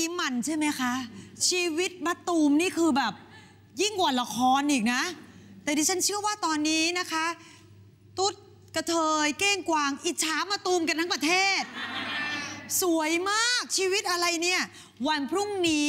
กี้มันใช่ไหมคะ ชีวิตมะตูมนี่คือแบบยิ่งกว่าละครอีกนะ แต่ดิฉันเชื่อว่าตอนนี้นะคะ ตุ๊ดกระเทยเก้งกวาง อิจฉามาตูมกันทั้งประเทศ สวยมากชีวิตอะไรเนี่ย วันพรุ่งนี้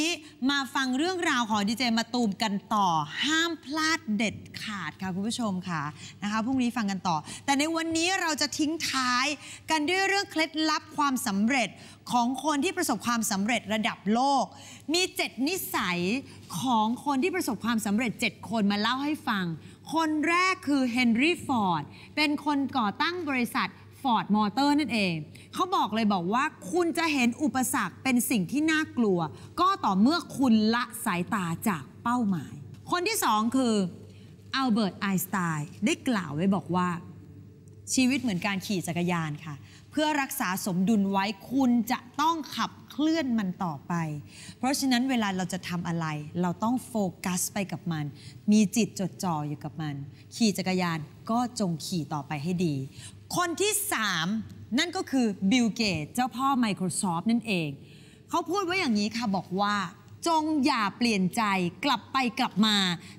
มาฟังเรื่องราวของดีเจมาตูมกันต่อ ห้ามพลาดเด็ดขาดค่ะคุณผู้ชมค่ะนะคะพรุ่งนี้ฟังกันต่อ แต่ในวันนี้เราจะทิ้งท้ายกันด้วยเรื่องเคล็ดลับความสำเร็จของคนที่ประสบความสำเร็จระดับโลก มี 7 นิสัยของคนที่ประสบความสำเร็จ 7 คนมาเล่าให้ฟัง คนแรกคือเฮนรี่ฟอร์ดเป็นคนก่อตั้งบริษัท ฟอร์ดมอเตอร์นั่นเอง เขาบอกเลยบอกว่าคุณจะเห็นอุปสรรคเป็นสิ่งที่น่ากลัว ก็ต่อเมื่อคุณละสายตาจากเป้าหมาย คนที่สองคืออัลเบิร์ตไอน์สไตน์ได้กล่าวไว้บอกว่า ชีวิตเหมือนการขี่จักรยานค่ะ เพื่อรักษาสมดุลไว้คุณจะต้องขับเคลื่อนมันต่อไป เพราะฉะนั้นเวลาเราจะทำอะไร เราต้องโฟกัสไปกับมัน มีจิตจดจ่ออยู่กับมัน ขี่จักรยานก็จงขี่ต่อไปให้ดี คนที่3นั่นก็คือบิลเกตเจ้าพ่อ Microsoft นั่นเอง เขาพูดไว้อย่างนี้ค่ะบอกว่า จงอย่าเปลี่ยนใจกลับไปกลับมา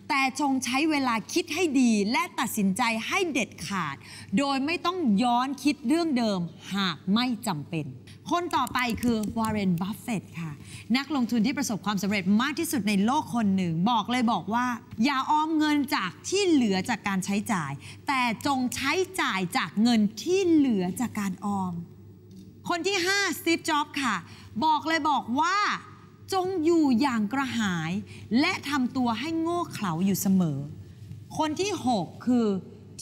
แต่จงใช้เวลาคิดให้ดี และตัดสินใจให้เด็ดขาด โดยไม่ต้องย้อนคิดเรื่องเดิมหากไม่จำเป็น คนต่อไปคือวอร์เรนบัฟเฟตค่ะ นักลงทุนที่ประสบความสำเร็จมากที่สุดในโลกคนหนึ่ง บอกเลยบอกว่า อย่าออมเงินจากที่เหลือจากการใช้จ่าย แต่จงใช้จ่ายจากเงินที่เหลือจากการออม คนที่5สตีฟจ็อบค่ะ บอกเลยบอกว่า จงอยู่อย่างกระหาย และทำตัวให้โง่เขลาอยู่เสมอ คนที่ 6 คือ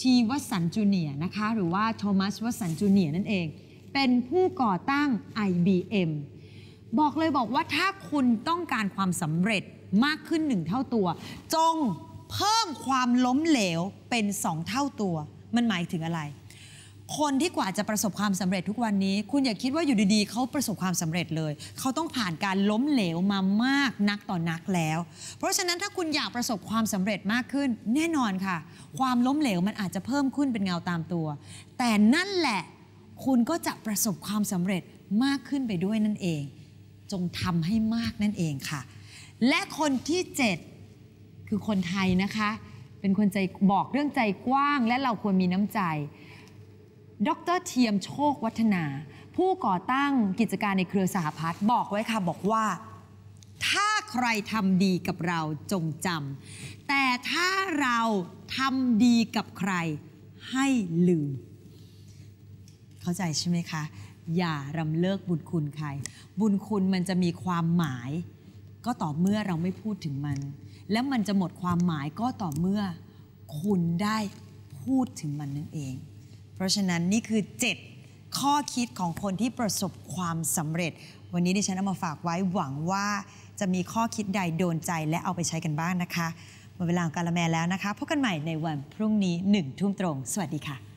ทีวัสันจูเนียนะคะ หรือว่าโทมัสวัสันจูเนียนั่นเอง เป็นผู้ก่อตั้ง IBM บอกเลยบอกว่าถ้าคุณต้องการความสำเร็จมากขึ้นหนึ่งเท่าตัว จงเพิ่มความล้มเหลวเป็นสองเท่าตัว มันหมายถึงอะไร คนที่กว่าจะประสบความสำเร็จทุกวันนี้ คุณอย่าคิดว่าอยู่ดีๆ เขาประสบความสำเร็จเลย เขาต้องผ่านการล้มเหลวมามากนักต่อนักแล้ว เพราะฉะนั้นถ้าคุณอยากประสบความสำเร็จมากขึ้น แน่นอนค่ะ ความล้มเหลวมันอาจจะเพิ่มขึ้นเป็นเงาตามตัว แต่นั่นแหละคุณก็จะประสบความสำเร็จมากขึ้นไปด้วยนั่นเอง จงทำให้มากนั่นเองค่ะ และคนที่เจ็ดคือคนไทยนะคะ เป็นคนใจบอกเรื่องใจกว้างและเราควรมีน้ำใจ ดรเทียมโชควัฒนา ผู้ก่อตั้งกิจการในเครือสหพัฒน์บอกไว้ค่ะบอกว่า ถ้าใครทำดีกับเราจงจำแต่ถ้าเราทำดีกับใครให้ลืม เข้าใจใช่ไหมคะ อย่ารำเลิกบุญคุณใคร บุญคุณมันจะมีความหมาย ก็ต่อเมื่อเราไม่พูดถึงมัน แล้วมันจะหมดความหมายก็ต่อเมื่อคุณได้พูดถึงมันนั่นเอง ราะฉะนั้นนี่คือ 7 ข้อคิดของคนที่ประสบความสำเร็จ วันนี้ดิฉันเอามาฝากไว้หวังว่าจะมีข้อคิดใดโดนใจและเอาไปใช้กันบ้างนะคะหมดเวลาของการละแมแล้วนะคะพบกันใหม่ในวันพรุ่งนี้หนึ่งทุ่มตรง สวัสดีค่ะ